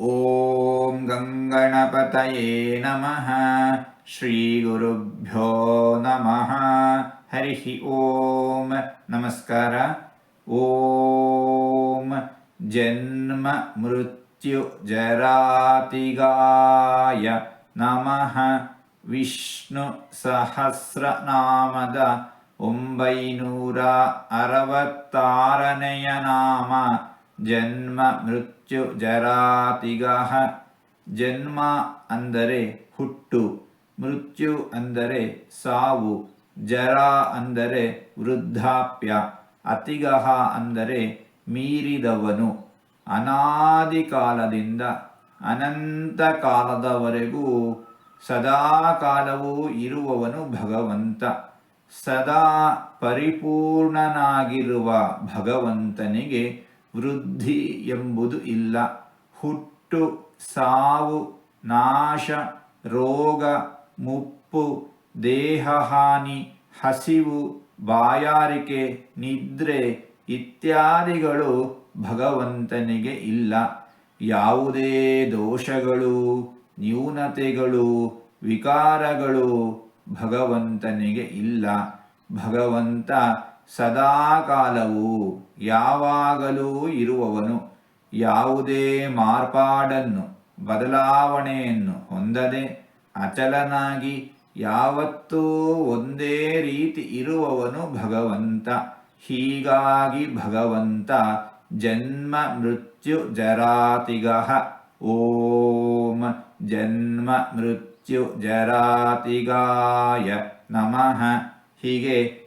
ॐ गङ्गणपतये नमः ಶ್ರೀಗುರುಭ್ಯೋ ನಮಃ ಹರಿ ಓಂ ನಮಸ್ಕಾರ ಓಂ ಜನ್ಮ ಮೃತ್ಯು ಜರಾತಿಗಾಯ ನಮಃ ವಿಷ್ಣು ಸಹಸ್ರನಾಮದ ಒಂಬೈನೂರ ಅರವತ್ತಾರನೆಯ ನಾಮ ಜನ್ಮ ಮೃತ್ಯು ಜರಾತಿಗಃ ಜನ್ಮ ಅಂದರೆ ಹುಟ್ಟು, ಮೃತ್ಯು ಅಂದರೆ ಸಾವು, ಜರ ಅಂದರೆ ವೃದ್ಧಾಪ್ಯ, ಅತಿಗಹ ಅಂದರೆ ಮೀರಿದವನು. ಅನಾದಿ ಕಾಲದಿಂದ ಅನಂತ ಕಾಲದವರೆಗೂ ಸದಾ ಕಾಲವೂ ಇರುವವನು ಭಗವಂತ. ಸದಾ ಪರಿಪೂರ್ಣನಾಗಿರುವ ಭಗವಂತನಿಗೆ ವೃದ್ಧಿ ಎಂಬುದು ಇಲ್ಲ. ಹುಟ್ಟು, ಸಾವು, ನಾಶ, ರೋಗ, ಮುಪ್ಪು, ದೇಹಹಾನಿ, ಹಸಿವು, ಬಾಯಾರಿಕೆ, ನಿದ್ರೆ ಇತ್ಯಾದಿಗಳು ಭಗವಂತನಿಗೆ ಇಲ್ಲ. ಯಾವುದೇ ದೋಷಗಳು, ನ್ಯೂನತೆಗಳು, ವಿಕಾರಗಳು ಭಗವಂತನಿಗೆ ಇಲ್ಲ. ಭಗವಂತ ಸದಾಕಾಲವೂ ಯಾವಾಗಲೂ ಇರುವವನು ಯಾವುದೇ ಮಾರ್ಪಾಡನ್ನು, ಬದಲಾವಣೆಯನ್ನು ಹೊಂದದೆ ಅಚಲನಾಗಿ ಯಾವತ್ತೂ ಒಂದೇ ರೀತಿ ಇರುವವನು ಭಗವಂತ. ಹೀಗಾಗಿ ಭಗವಂತ ಜನ್ಮ ಮೃತ್ಯು ಜರಾತಿಗಃ. ಓಂ ಜನ್ಮ ಮೃತ್ಯು ಜರಾತಿಗಾಯ ನಮಃ. ಹೀಗೆ